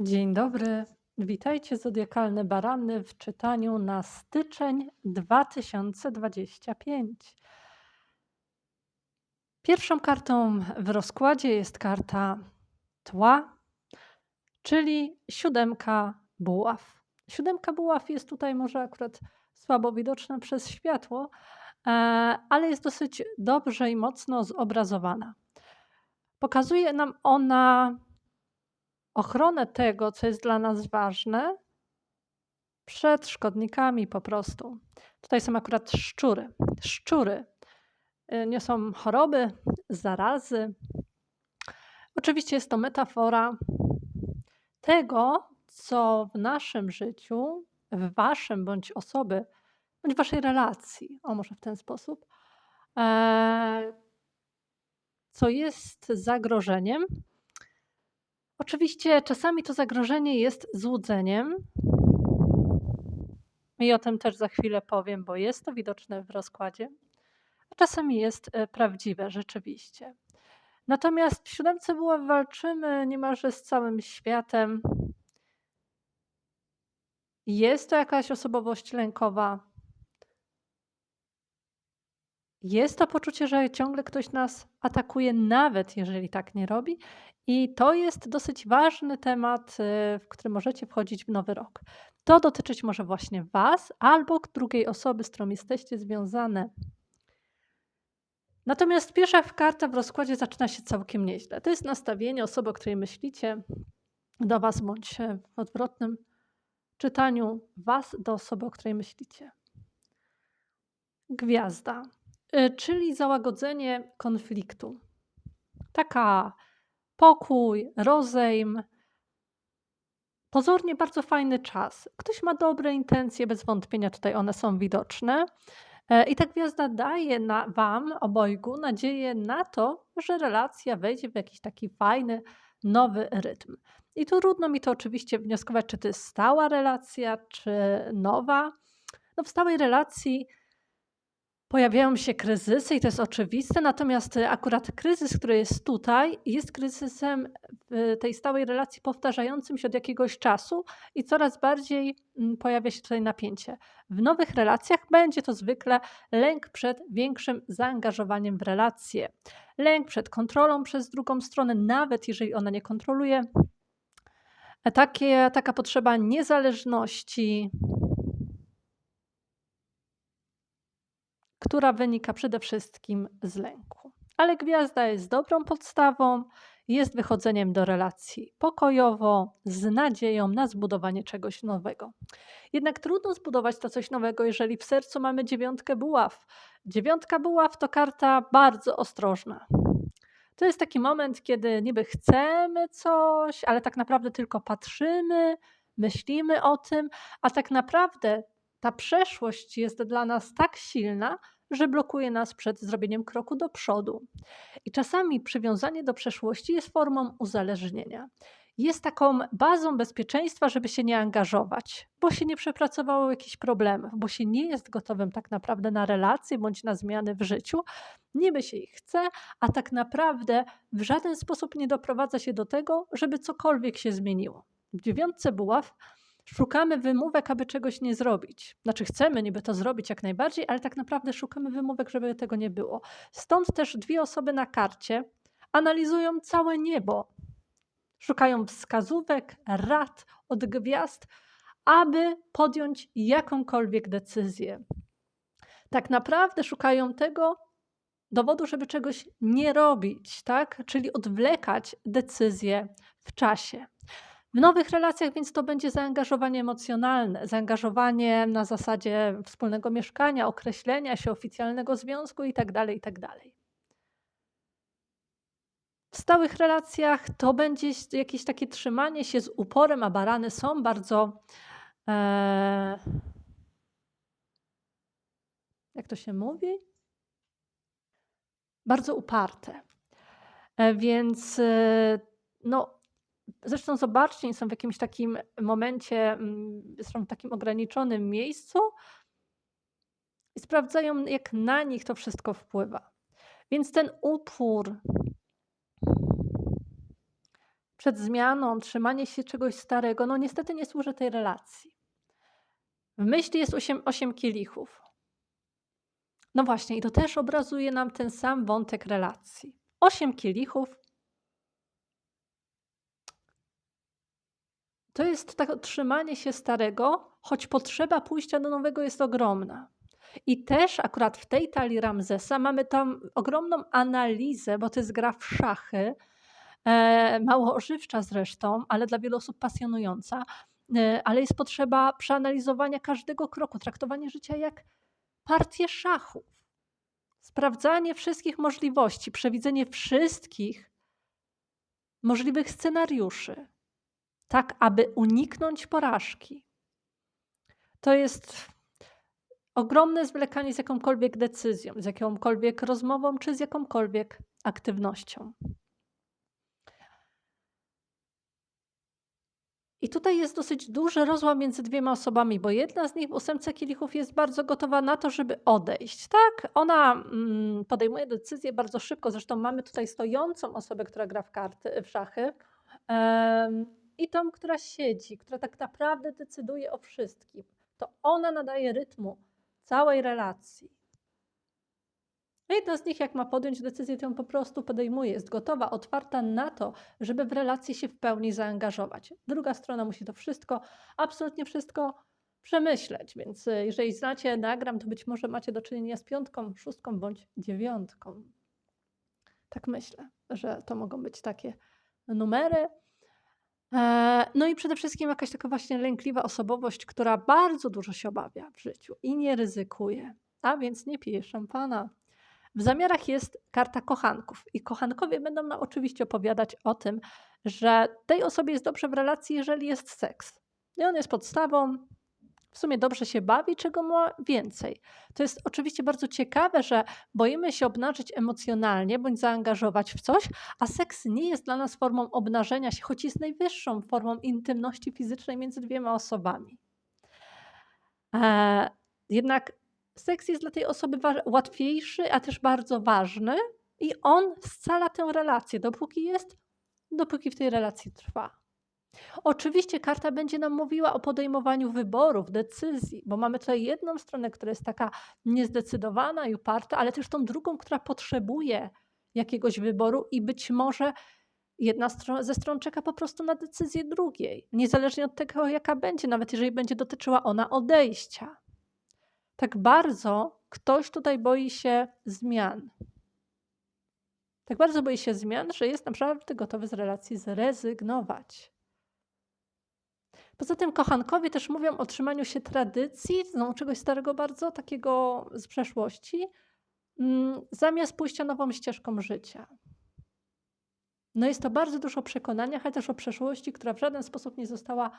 Dzień dobry. Witajcie zodiakalne barany w czytaniu na styczeń 2025. Pierwszą kartą w rozkładzie jest karta tła, czyli siódemka buław. Siódemka buław jest tutaj może akurat słabo widoczna przez światło, e, ale jest dosyć dobrze i mocno zobrazowana. Pokazuje nam ona ochronę tego, co jest dla nas ważne, przed szkodnikami po prostu. Tutaj są akurat szczury. Szczury y, niosą choroby, zarazy. Oczywiście jest to metafora tego, co w naszym życiu, w waszym bądź osoby, bądź waszej relacji, o może w ten sposób, e, co jest zagrożeniem, Oczywiście czasami to zagrożenie jest złudzeniem. I o tym też za chwilę powiem, bo jest to widoczne w rozkładzie, a czasami jest e, prawdziwe rzeczywiście. Natomiast w siódemce buław walczymy niemalże z całym światem. Jest to jakaś osobowość lękowa. Jest to poczucie, że ciągle ktoś nas atakuje, nawet jeżeli tak nie robi, i to jest dosyć ważny temat, y, w który możecie wchodzić w nowy rok. To dotyczyć może właśnie Was albo drugiej osoby, z którą jesteście związane. Natomiast pierwsza karta w rozkładzie zaczyna się całkiem nieźle. To jest nastawienie osoby, o której myślicie, do Was, bądź w odwrotnym czytaniu Was do osoby, o której myślicie. Gwiazda, czyli załagodzenie konfliktu. Taka pokój, rozejm. Pozornie bardzo fajny czas. Ktoś ma dobre intencje, bez wątpienia tutaj one są widoczne. E, I ta gwiazda daje na Wam obojgu nadzieję na to, że relacja wejdzie w jakiś taki fajny, nowy rytm. I tu trudno mi to oczywiście wnioskować, czy to jest stała relacja, czy nowa. No w stałej relacji Pojawiają się kryzysy i to jest oczywiste, natomiast e, akurat kryzys, który jest tutaj, jest kryzysem w tej stałej relacji powtarzającym się od jakiegoś czasu i coraz bardziej mm, pojawia się tutaj napięcie. W nowych relacjach będzie to zwykle lęk przed większym zaangażowaniem w relacje, lęk przed kontrolą przez drugą stronę, nawet jeżeli ona nie kontroluje. E, takie, taka potrzeba niezależności, która wynika przede wszystkim z lęku. Ale gwiazda jest dobrą podstawą, jest wychodzeniem do relacji pokojowo, z nadzieją na zbudowanie czegoś nowego. Jednak trudno zbudować to coś nowego, jeżeli w sercu mamy dziewiątkę buław. Dziewiątka buław to karta bardzo ostrożna. To jest taki moment, kiedy niby chcemy coś, ale tak naprawdę tylko patrzymy, myślimy o tym, a tak naprawdę ta przeszłość jest dla nas tak silna, że blokuje nas przed zrobieniem kroku do przodu. I czasami przywiązanie do przeszłości jest formą uzależnienia. Jest taką bazą bezpieczeństwa, żeby się nie angażować, bo się nie przepracowało jakichś problemów, bo się nie jest gotowym tak naprawdę na relacje bądź na zmiany w życiu. Niby się ich chce, a tak naprawdę w żaden sposób nie doprowadza się do tego, żeby cokolwiek się zmieniło. W dziewiątce buław szukamy wymówek, aby czegoś nie zrobić. Znaczy, chcemy niby to zrobić jak najbardziej, ale tak naprawdę szukamy wymówek, żeby tego nie było. Stąd też dwie osoby na karcie analizują całe niebo. Szukają wskazówek, rad od gwiazd, aby podjąć jakąkolwiek decyzję. Tak naprawdę szukają tego dowodu, żeby czegoś nie robić, tak? Czyli odwlekać decyzję w czasie. W nowych relacjach więc to będzie zaangażowanie emocjonalne, zaangażowanie na zasadzie wspólnego mieszkania, określenia się, oficjalnego związku itd. Tak itd. Tak w stałych relacjach to będzie jakieś takie trzymanie się z uporem, a barany są bardzo. E, jak to się mówi? Bardzo uparte. E, więc e, no, Zresztą zobaczcie, są w jakimś takim momencie, mm, są w takim ograniczonym miejscu i sprawdzają, jak na nich to wszystko wpływa. Więc ten upór przed zmianą, trzymanie się czegoś starego, no niestety nie służy tej relacji. W myśli jest osiem, osiem kielichów. No właśnie, i to też obrazuje nam ten sam wątek relacji. Osiem kielichów to jest tak trzymanie się starego, choć potrzeba pójścia do nowego jest ogromna. I też akurat w tej talii Ramzesa mamy tam ogromną analizę, bo to jest gra w szachy, e, mało ożywcza zresztą, ale dla wielu osób pasjonująca. E, ale jest potrzeba przeanalizowania każdego kroku, traktowanie życia jak partię szachów. Sprawdzanie wszystkich możliwości, przewidzenie wszystkich możliwych scenariuszy, tak aby uniknąć porażki. To jest ogromne zwlekanie z jakąkolwiek decyzją, z jakąkolwiek rozmową czy z jakąkolwiek aktywnością. I tutaj jest dosyć duży rozłam między dwiema osobami, bo jedna z nich w ósemce kielichów jest bardzo gotowa na to, żeby odejść. Tak, ona mm, podejmuje decyzję bardzo szybko. Zresztą mamy tutaj stojącą osobę, która gra w karty, w szachy. I tą, która siedzi, która tak naprawdę decyduje o wszystkim. To ona nadaje rytmu całej relacji. Jedna z nich, jak ma podjąć decyzję, ją po prostu podejmuje, jest gotowa, otwarta na to, żeby w relacji się w pełni zaangażować. Druga strona musi to wszystko, absolutnie wszystko przemyśleć. Więc y, jeżeli znacie nagram, to być może macie do czynienia z piątką, szóstką bądź dziewiątką. Tak myślę, że to mogą być takie numery. E, no i przede wszystkim jakaś taka właśnie lękliwa osobowość, która bardzo dużo się obawia w życiu i nie ryzykuje, a więc nie pije szampana. W zamiarach jest karta kochanków i kochankowie będą nam oczywiście opowiadać o tym, że tej osobie jest dobrze w relacji, jeżeli jest seks. I on jest podstawą, w sumie dobrze się bawi, czego ma więcej. To jest oczywiście bardzo ciekawe, że boimy się obnażyć emocjonalnie bądź zaangażować w coś, a seks nie jest dla nas formą obnażenia się, choć jest najwyższą formą intymności fizycznej między dwiema osobami. Eee, jednak seks jest dla tej osoby łatwiejszy, a też bardzo ważny i on scala tę relację, dopóki jest, dopóki w tej relacji trwa. Oczywiście karta będzie nam mówiła o podejmowaniu wyborów, decyzji, bo mamy tutaj jedną stronę, która jest taka niezdecydowana i uparta, ale też tą drugą, która potrzebuje jakiegoś wyboru i być może jedna ze stron czeka po prostu na decyzję drugiej, niezależnie od tego, jaka będzie, nawet jeżeli będzie dotyczyła ona odejścia. Tak bardzo ktoś tutaj boi się zmian. Tak bardzo boi się zmian, że jest naprawdę gotowy z relacji zrezygnować. Poza tym kochankowie też mówią o trzymaniu się tradycji, znowu czegoś starego bardzo, takiego z przeszłości, mm, zamiast pójścia nową ścieżką życia. No jest to bardzo dużo przekonania, chociaż o przeszłości, która w żaden sposób nie została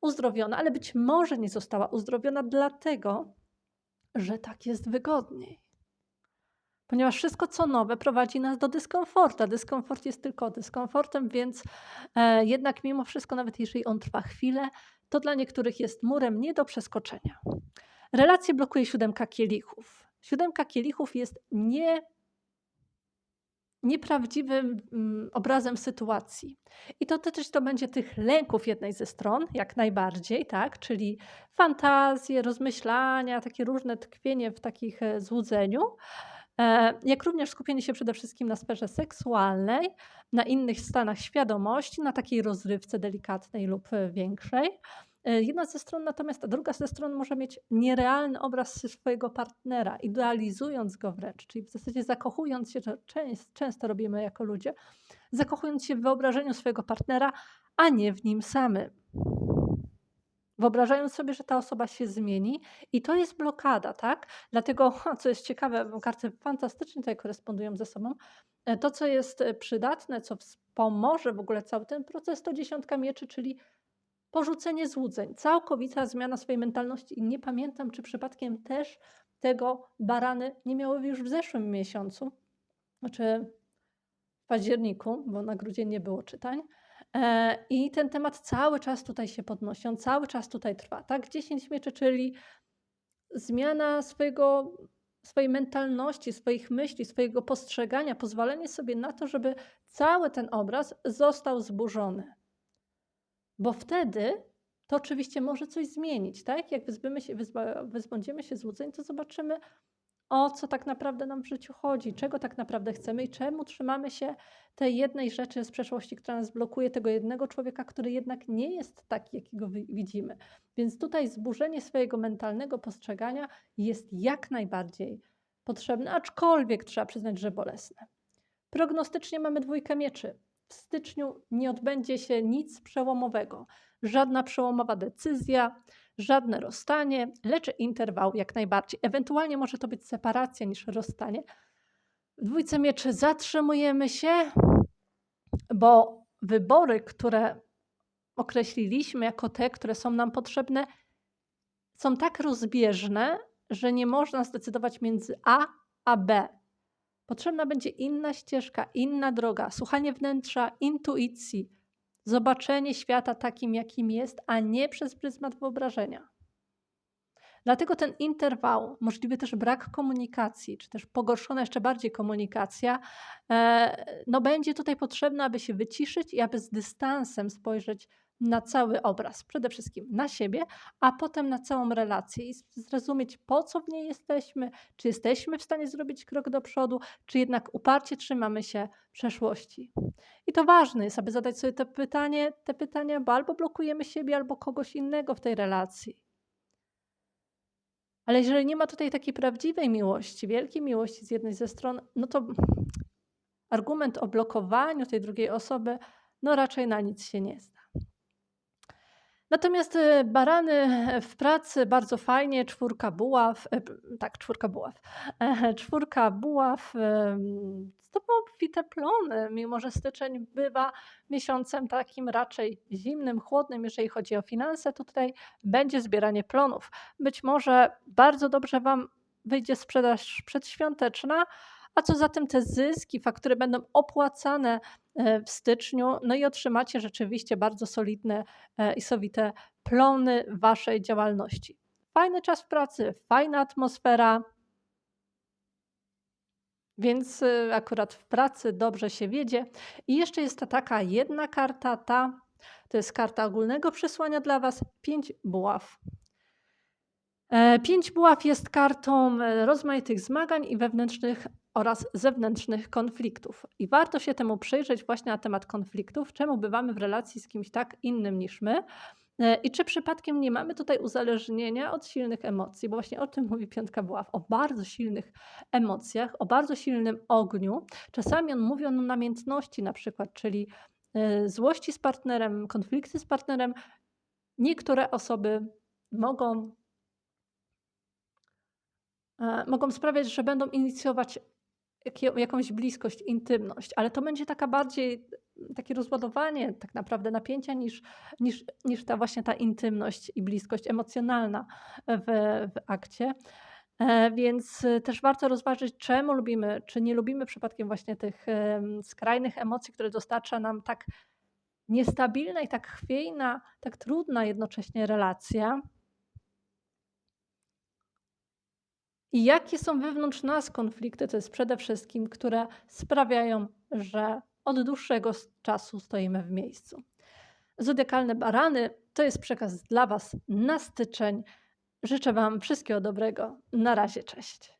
uzdrowiona, ale być może nie została uzdrowiona dlatego, że tak jest wygodniej. Ponieważ wszystko, co nowe, prowadzi nas do dyskomfortu. Dyskomfort jest tylko dyskomfortem, więc e, jednak mimo wszystko, nawet jeżeli on trwa chwilę, to dla niektórych jest murem nie do przeskoczenia. Relacje blokuje siódemka kielichów. Siódemka kielichów jest nie nieprawdziwym mm, obrazem sytuacji. I to też to będzie tych lęków jednej ze stron, jak najbardziej, tak? czyli fantazje, rozmyślania, takie różne tkwienie w takich e, złudzeniu, jak również skupienie się przede wszystkim na sferze seksualnej, na innych stanach świadomości, na takiej rozrywce delikatnej lub e, większej. E, jedna ze stron natomiast, a druga ze stron może mieć nierealny obraz swojego partnera, idealizując go wręcz, czyli w zasadzie zakochując się, często, często robimy jako ludzie, zakochując się w wyobrażeniu swojego partnera, a nie w nim samym. Wyobrażając sobie, że ta osoba się zmieni, i to jest blokada, tak? Dlatego, co jest ciekawe, karty fantastycznie tutaj korespondują ze sobą, e, to, co jest e, przydatne, co wspomoże w ogóle cały ten proces, to dziesiątka mieczy, czyli porzucenie złudzeń, całkowita zmiana swojej mentalności. I nie pamiętam, czy przypadkiem też tego barany nie miały już w zeszłym miesiącu, znaczy w październiku, bo na grudzień nie było czytań. E, I ten temat cały czas tutaj się podnosi, on cały czas tutaj trwa. Tak, 10 mieczy, czyli zmiana swojego, swojej mentalności, swoich myśli, swojego postrzegania, pozwolenie sobie na to, żeby cały ten obraz został zburzony. Bo wtedy to oczywiście może coś zmienić, tak? Jak wyzbymy się, się złudzeń, to zobaczymy, o co tak naprawdę nam w życiu chodzi, czego tak naprawdę chcemy i czemu trzymamy się tej jednej rzeczy z przeszłości, która nas blokuje, tego jednego człowieka, który jednak nie jest taki, jakiego wi- widzimy. Więc tutaj zburzenie swojego mentalnego postrzegania jest jak najbardziej potrzebne, aczkolwiek trzeba przyznać, że bolesne. Prognostycznie mamy dwójkę mieczy. W styczniu nie odbędzie się nic przełomowego, żadna przełomowa decyzja, żadne rozstanie, lecz interwał jak najbardziej. Ewentualnie może to być separacja niż rozstanie. W dwójce mieczy zatrzymujemy się, bo wybory, które określiliśmy jako te, które są nam potrzebne, są tak rozbieżne, że nie można zdecydować między A a B. Potrzebna będzie inna ścieżka, inna droga, słuchanie wnętrza, intuicji, zobaczenie świata takim, jakim jest, a nie przez pryzmat wyobrażenia. Dlatego ten interwał, możliwy też brak komunikacji, czy też pogorszona jeszcze bardziej komunikacja, e, no będzie tutaj potrzebna, aby się wyciszyć i aby z dystansem spojrzeć na cały obraz. Przede wszystkim na siebie, a potem na całą relację i zrozumieć, po co w niej jesteśmy, czy jesteśmy w stanie zrobić krok do przodu, czy jednak uparcie trzymamy się przeszłości. I to ważne jest, aby zadać sobie te, pytanie, te pytania, bo albo blokujemy siebie, albo kogoś innego w tej relacji. Ale jeżeli nie ma tutaj takiej prawdziwej miłości, wielkiej miłości z jednej ze stron, no to argument o blokowaniu tej drugiej osoby, no raczej na nic się nie zda. Natomiast y, barany w pracy bardzo fajnie, czwórka buław, e, tak, czwórka buław, e, czwórka buław em, zdobyło obfite plony, mimo że styczeń bywa miesiącem takim raczej zimnym, chłodnym, jeżeli chodzi o finanse, to tutaj będzie zbieranie plonów. Być może bardzo dobrze Wam wyjdzie sprzedaż przedświąteczna, a co za tym te zyski, faktury będą opłacane e, w styczniu, no i otrzymacie rzeczywiście bardzo solidne e, i sowite plony Waszej działalności. Fajny czas pracy, fajna atmosfera, więc y, akurat w pracy dobrze się wiedzie. I jeszcze jest ta taka jedna karta, ta to jest karta ogólnego przesłania dla Was, pięć buław. E, Pięć buław jest kartą e, rozmaitych zmagań i wewnętrznych oraz zewnętrznych konfliktów. I warto się temu przyjrzeć właśnie na temat konfliktów, czemu bywamy w relacji z kimś tak innym niż my. e, I czy przypadkiem nie mamy tutaj uzależnienia od silnych emocji, bo właśnie o tym mówi piątka buław, o bardzo silnych emocjach, o bardzo silnym ogniu. Czasami on mówi o namiętności na przykład, czyli e, złości z partnerem, konflikty z partnerem. Niektóre osoby mogą e, mogą sprawiać, że będą inicjować jakąś bliskość, intymność, ale to będzie taka bardziej takie rozładowanie tak naprawdę napięcia niż, niż, niż ta właśnie ta intymność i bliskość emocjonalna w, w akcie. E, Więc y, też warto rozważyć, czemu lubimy, czy nie lubimy przypadkiem właśnie tych em, skrajnych emocji, które dostarcza nam tak niestabilna i tak chwiejna, tak trudna jednocześnie relacja. I jakie są wewnątrz nas konflikty? To jest przede wszystkim, które sprawiają, że od dłuższego czasu stoimy w miejscu. Zodiakalne barany to jest przekaz dla Was na styczeń. Życzę Wam wszystkiego dobrego. Na razie, cześć.